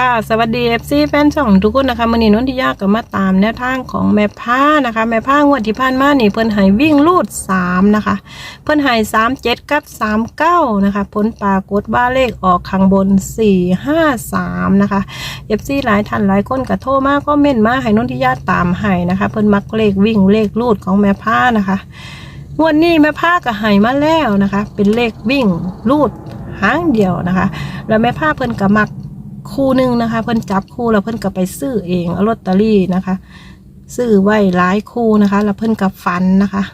ค่ะสวัสดี FC แฟนช่องทุกคนนะคะมื้อนี้นนทิยาก็มาตามแนวทางของแม่ผ้านะคะ แม่ผ้างวดที่ผ่านมานี่เพิ่นให้วิ่งลูด3นะคะ เพิ่นให้37กับ39นะคะผลปรากฏว่าเลขออกข้างบน453นะคะ FC หลายท่านหลายคนก็โทรมาก็เม่นมาให้นนทิยาตามให้นะคะ เพิ่นมักเลขวิ่งเลขลูดของแม่ผ้านะคะงวดนี้แม่ผ้าก็ให้มาแล้วนะคะ เป็นเลขวิ่งลูดหางเดียวนะคะ แล้วแม่ผ้าเพิ่นก็มัก คู่หนึ่งนะคะ เพื่อนจับคู่แล้วเพื่อนก็ไปซื้อเองเอาลอตเตอรี่นะคะซื้อไว้หลายคู่นะคะ แล้วเพื่อนก็ฟันนะคะ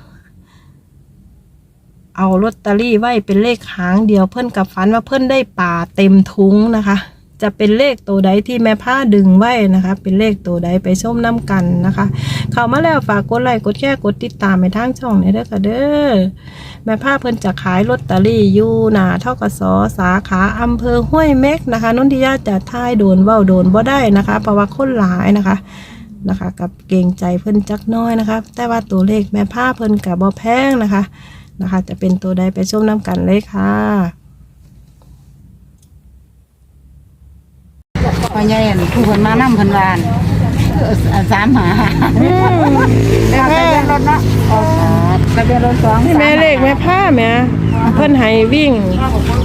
เอาลอตเตอรี่ไว้เป็นเลขหางเดียวเพื่อนกับฟันว่าเพื่อนได้ป่าเต็มทุ้งนะคะ จะเป็นเลขตัวใดที่แม่ผ้าดึงไว้นะคะ เป็นเลขตัวใดไปชมน้ำกันนะคะ เข้ามาแล้วฝากกดไลค์กดแชร์กดติดตามไปทางช่องนี้เด้อค่ะเด้อแม่ผ้าเพิ่นจะขายลอตเตอรี่อยู่หนาเท่ากับสอสาขาอำเภอห้วยเม็กนะคะนนทิยาจะท่ายโดนเว้าโดนบ่ได้นะคะเพราะว่าคนหลายนะคะนะคะ กับเกรงใจเพิ่นจักน้อยนะคะ แต่ว่าตัวเลขแม่ผ้าเพิ่นกับบ่แพงนะคะนะคะ จะเป็นตัวใดไปชมน้ำกันเลยค่ะ พ่อใหญ่อั่นผู้คนมานำเพิ่นวาอั่นเอ่อสามหาแล้วทะเบียนรถเนาะออกทะเบียนรถสองนี่แม่เลขแม่ผ้าแม่เพิ่นให้วิ่ง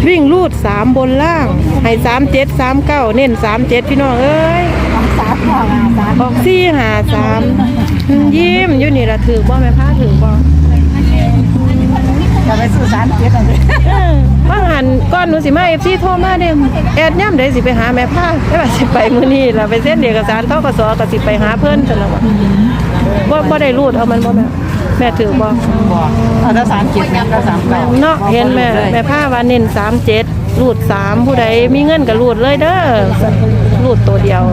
วิ่งลูดสามบนล่างให้สามเจ็ดสามเก้าเน้นสามเจ็ดพี่น้องเอ้ยสองสามหาสามออกสี่หาสามยิ้มอยู่นี่ละถือบ่แม่ผ้าถือบ่จะไปสู่สามเจ็ดอันนี้เออว่างหันก่ อนหนูสิมาเอฟซีโทรมาเด้แอดย่ำได้สิไปหาแม่ผ้าได้ว่าสิไปมื้อนี้ล่ะไปเซ็นเอกสารเขาก็สอก็สิไปหาเพิ่นซั่นล่ะว่าบ่บ่ได้รูดเอามันบ่แม่แม่ถือบ่บอกเอาถ้าสามเจ็ดงั้นก็สามเก้าเนาะเห็นแม่แม่ผ้าว่าเน้น37รูด3ผู้ใดมีเงินก็รูดเลยเด้อรูดตัวเดียว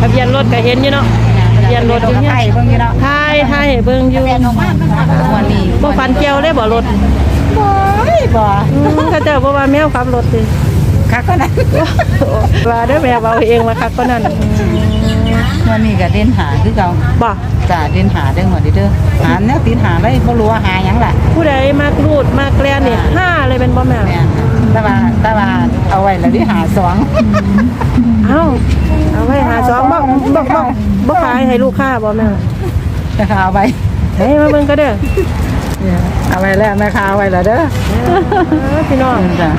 ทะเบียนรถก็เห็นอยู่เนาะทะเบียนรถอยู่ไทเนี่ยยเพิ่งนี่เนาะทายทายให้เบิ่งอยู่วันนี้บ่ฟันเกี่ยวเลยบ่รถ บ่บ่อืมเขาเจ้าบ่ว่าแมวขับรถติคักก็นั้นว่าเด้อแม่เว้าเองว่าคักก็นั่นวันนี้ก็เด่นหาคือเก่าบ่จ้าเด่นหาเด้อหมดเด้อหาแนวติดหาได้บ่รู้ว่าหาหยังล่ะผู้ใดมากรูดมากแกลนนี่ห้าเลยเป็นบ่แม่แม่นแต่ว่าแต่ว่าเอาไว้แล้วที่หาสองเอ้าเอาไว้หาสองบ่บ่บ่บ่ขายให้ลูกค้าบ่แม่นะคะเอาไว้เฮ้ยมาเบิ่งก็เด้อ เอาไว้แล้วแม่ค้าเอาไว้แล้วเด้อเออพี่น้อง จ้ะ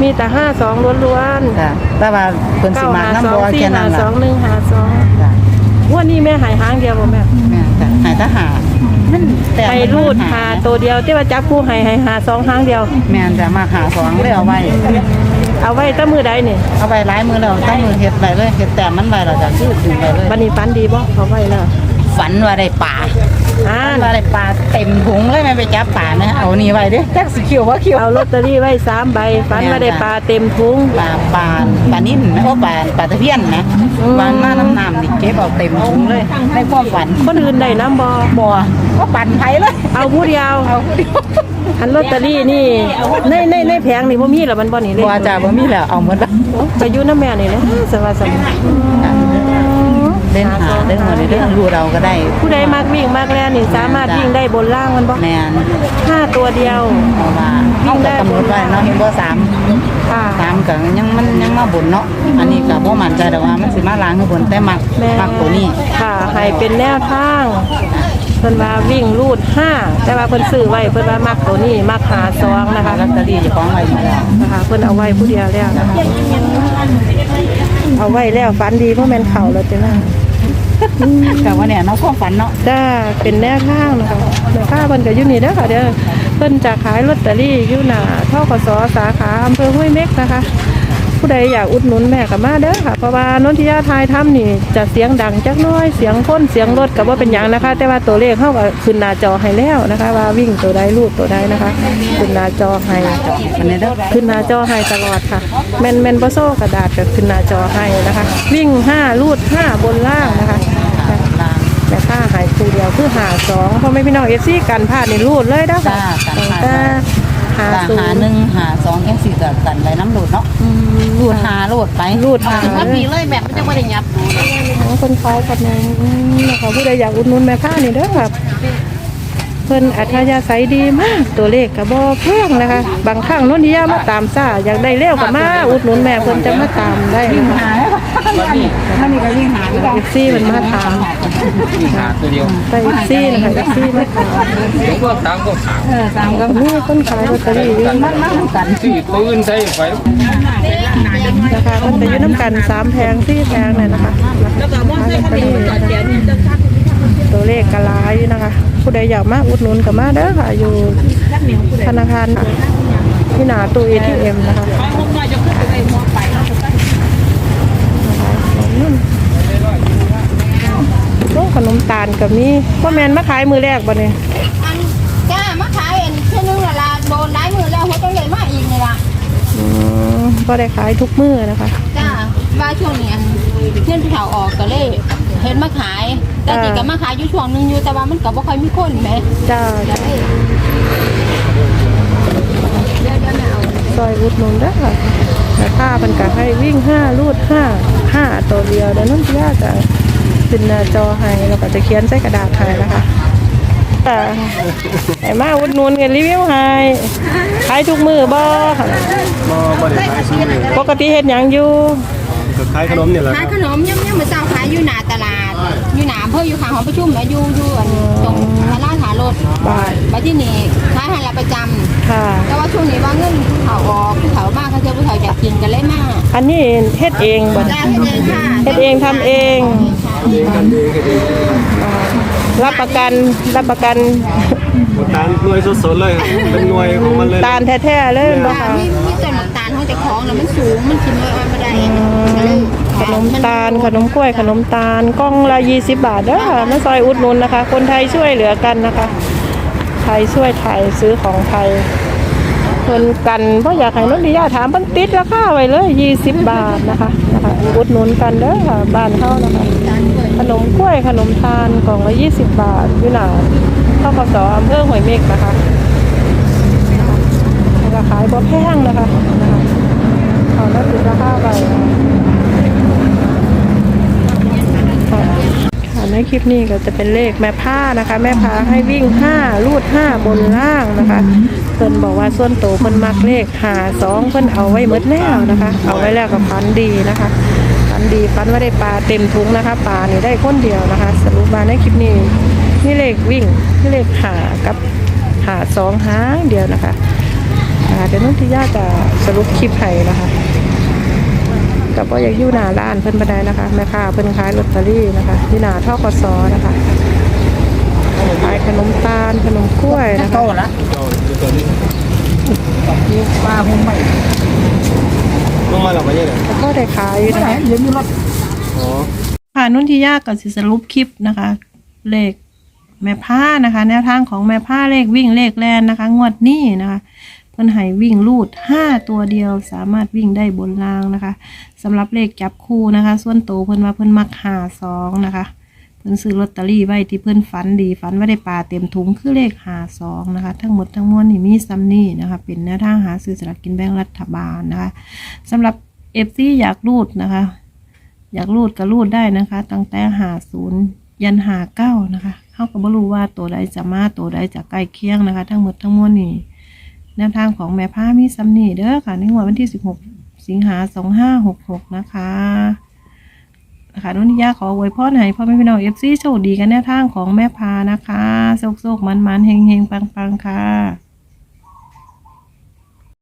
มีแต่ห้าสองล้วนจ้ะแต่ว่าเพิ่นๆสิเก้ามาหาน้ำสองบ่สี่แค่หานั้นสล่ะองหนึ่งหาสองจ้ะวันนี้แม่ใหายหางเดียวบ่แม่แม่จ้ะหายทหารมันแต่ให้รูดหาตัวเดียวที่ว่าจับผู้ให้ให้หาสองหางเดียว แม่นจะมาหาสองเลยเอาไว้ เอาไว้แตั้มือใดนี่เอาไว้หลายมือแล้วตั้งมือเฮ็ดไว้เลยเฮ็ดแต่มันไว้เราจะซื้อดึงไว้เลย บัดนี้ฟันดีบ่เอาไว้แล้วฝันว่าได้ปลา อ่าฝันว่าได้ปลาเต็มถุงเลยแม่ไปจับปลานะเอานี่ไว้เด้อจักสิคิวบ่คิวเอาลอตเตอรี่ไว้สามใบฝันว่าได้ปลาเต็มทุงปลาปลาปลานิ่นโอ้ปลาปลาตะเพียนนะอืมวางหน้าน้ำน้ำนี่เก็บเอาเต็มถุงเลยในความฝันคนอื่นได้น้ำบอบ่ก็ปั่นไผเลย เอาผู้เดียวเอาผู้เดียวอันลอตเตอรี่นี่ในในในแผงนี่บ่มีแล้วมันบ่นี่เลยบ่จ้าบ่มีแล้วเอาหมดแล้วไปอยู่น้ำแม่นี่แหละสวัสดี เล่นหาเล่นหมดเรื่องรู้เราก็ได้ ผู้ใดมักวิ่งมักแล่นนี่สามารถวิ่งได้บนล่างมันบ่แมนห้าตัวเดียวเพราะว่าเขาก็กำหนดไว้เนาะเห็นบ่สามค่ะสามก็ยังมันยังมาบนเนาะอันนี้ก็บ่มั่นใจแต่ว่ามันสิมาล้างข้างบนแต่มักแม่มักตัวนี้ค่ะให้เป็นแนวทางเพิ่นว่าวิ่งรูดห้าแต่ว่าเพิ่นซื้อไว้เพิ่นว่ามักตัวนี้มักหาซองนะคะลอตเตอรี่จะฟ้องไว้อยู่แล้วนะคะเพิ่นเอาไว้ผู้เดียวแล้วนะคะเอาไว้แล้วฝันดีเพราะแม่นเข่าแล้วจ้ะนะ แต่ว่าเนี่ยเนาะความฝันเนาะจ้าเป็นแนวทางนะคะแม่ค้าเพิ่นก็อยู่นี่เด้อค่ะเด้อเพิ่นจะขายลอตเตอรี่อยู่หน้าทกสสาขาอำเภอห้วยเม็กนะคะ ผู้ใดอยากอุดหนุนแม่ก็มาเด้อค่ะเพราะว่านนทิยาทายถ้ำนี่จะเสียงดังจักน้อยเสียงคนเสียงรถก็บ่เป็นหยังนะคะ แต่ว่าตัวเลขเฮาก็ขึ้นหน้าจอให้แล้วนะคะ ว่าวิ่งตัวใดรูดตัวใดนะคะขึ้นหน้าจอให้อันนี้เด้อขึ้นหน้าจอให้ตลอดค่ะแมนแมนบโซกระดาษก็ขึ้นหน้าจอให้นะคะ วิ่งห้าลูดห้าบนล่างนะคะางแต่ค่าหายคู่เดียวคือหาสองเพราะไม่พี่น้องเอฟซีกันพลาดในรูดเลยนะจ้าคะกันพลาด แต่หาล้างศูหานหย์นึ่งหาสองแค่สี่ก็กันไปน้ำโหลดเนาะอืมรูดหาโหลดไปรูดหา มันเลมียเลยแบบมันจะไม่ได้ยับดูเลยของคนคล้ายกันเองอืมนะคะผู้ใดอยากอุดหนุนแม่ค้านี่เด้อค่ะพิ่นอัธยาศัยดีมากตัวเลขก็บ่เพิ่งนะคะ บางครั้งโนนทิยามาตามซ่าอยากได้เร็วก็มาอุดหนุนแม่เพิ่นจะมาตามได้นะคะหายมันนี่มันนี่ก็วิ่งหา ที่เราเอฟซีมันมาถามมีหาตัวเดียวไปเอฟซีนะคะเอฟซีมาถามเดี๋ยวพวกตามก็ขาวเออตามก็มีคนขายลอตเตอรี่อยู่มันมากันสี่ตัวอื่นใส่ไฟนะคะเพิ่นจะอยู่น้ำกันสามแพงสี่แพงเลยนะคะแล้วก็บ่ให้เขาตัวเลขกะลายอยู่นะคะ ผู้ใดอยากมาอุดหนุนก็มาเด้อค่ะอยู่ธนาคารที่หนาตู้ ATM นะคะนู่นโอ้ขน มตาลกับมีพ่อแมนมาขายมือแรกบ่เนี่ยอันจ้ามาขายอันเช่นนึงละละโดนได้มือแล้วหัวต้องใหญ่มากอีกนี่ละอืมก็ได้ขายทุกมือนะคะจ้าว่าช่วงนี้อันเพื่อนผู้เฒ่าออกก็เลยเห็นมาขาย แต่จริงก็มาขายอยู่ช่วงหนึงอยู่แต่ว่ามันก็บ่ค่อยมีคนแหมจ้าก็เลยเดี๋ยวเดี๋ยวแม่เอาซอยอุดหนุนเด้อค่ะแต่ค่ามันก็ให้วิ่งห้ารูดห้าห้าตัวเดียวเดี๋ยวนุ่นที่ยากจะ ขึ้นหน้าจอให้แล้วก็จะเขียนใส่กระดาษให้นะคะแต่ไอ้มาอุดหนุนกันรีวิวให้ขายทุกมือบ่ค่ะบ่บ่ได้ขายซื้อเลยปกติเฮ็ดหยังอยู่ก็ขายขนมนี่แหละขายคขรับนมย่ำย่ำมาเจ้าขายอยู่หน้าตลาด อยู่หน้าอำเภออยู่ข้างหอประชุมแม่อยู่อยู่อันตรงตลาดหารถบ้านไปที่นี่ขายหันละประจำค่ะ แต่ว่าช่วงนี้ว่าเงินผู้เฒ่าออกผู้เฒ่ามากเขาเจอผู้เฒ่าอยากกินกันเลยมาก อันนี้เฮ็ดเองบ่จ้าเฮ็ดเองค่ะเฮ็ดเองทำเอง รับประกันรับประกันตาลหน่วยสดๆเลยครับเป็นหน่วยของมันเลยตาลแท้ๆเลยบ่ค่ะค่ะมีมีต้นหมากตาลเขาจะคล้องแล้วมันสูงมันกินไม่อ่อนไม่ได้ก็เลยขนมตาลขนมกล้วยขนมตาลกล้องละ20บาทเด้อมาซอยอุดหนุนนะคะ คนไทยช่วยเหลือกันนะคะ ไทยช่วยไทยซื้อของไทยเพิ่นกันเพราะอยากให้นนทิยาถามเพิ่นติดราคาไว้เลย20บาทนะคะนะคะอุดหนุนกันเด้อค่ะบ้านเฮานะคะ ขนมกล้วยขนมตาลกล่องละ20บาทอยู่หน้าทกสอำเภอห้วยเมฆนะคะราคาบ่แพงนะคะนะคะเอาแล้วติดราคาไว้ค่ะค่ะในคลิปนี้ก็จะเป็นเลขแม่ผ้านะคะ แม่ผ้าให้วิ่ง 5 รูด 5 บนล่างนะคะ พิ่นบอกว่าส่วนโตเพิ่นมักเลขหาสองเพิ่นเอาไว้หมดแล้วนะคะ เอาไว้แล้วกับพันดีนะคะฝันดีฝันว่าได้ปลาเต็มถุงนะคะปลานี่ได้คนเดียวนะคะ สรุปมาในคลิปนี้นี่เลขวิ่งนี่เลขหากับหาสองหาเดียวนะคะเดี๋ยวน้องทิยาจะสรุปคลิปให้นะคะกับว่าอยากยู่หนาร้านเพิ่นบันไดนะคะแม่ค้าเพิ่นขายลอตเตอรี่นะคะที่หนาทกสนะคะขายขนมตาลขนมกล้วยนะคะ โตละป้าผมไม่ลงมาแล้วบ่เนี่ยแล้วก็ได้ขายอยู่ไหนนะคะเดี๋ยวมีรถอ๋อค่ะนุ่นที่ยากกับสิสรุปคลิปนะคะ เลขแม่ผ้านะคะ แนวทางของแม่ผ้าเลขวิ่งเลขแลนนะคะ งวดนี้นะคะเพิ่นให้วิ่งลูดห้าตัวเดียวสามารถวิ่งได้บนรางนะคะสำหรับเลขจับคู่นะคะ ส่วนโตวเพิ่นว่าเพิ่นมักหาสองนะคะ เพิ่นซื้อลอตเตอรี่ไว้ที่เพิ่นฝันดีฝันว่าได้ปลาเต็มถุงคือเลขหาสองนะคะ ทั้งหมดทั้งมวลนี่มีซัมนี่นะคะ เป็นแนวทางหาซื้อสลากกินแบ่งรัฐบาลนะคะสำหรับเอฟซีอยากรูดนะคะ อยากรูดก็รูดได้นะคะ ตั้งแต่หาศูนย์ยันหาเก้านะคะเขาก็บ่รู้ว่าตัวใดจะมาตัวใดจะใกล้เคียงนะคะ ทั้งหมดทั้งมวลนี่แนวทางของแม่ผ้ามีซัมนี่เด้อค่ะในวันที่16สิงหา2566นะคะ นะคะนุ่นทิยาขออวยพรให้พ่อแม่พี่น้องเอฟซีโชคดีกันแนวทางของแม่พานะคะโชคๆมันๆเฮงเฮงปังปังค่ะ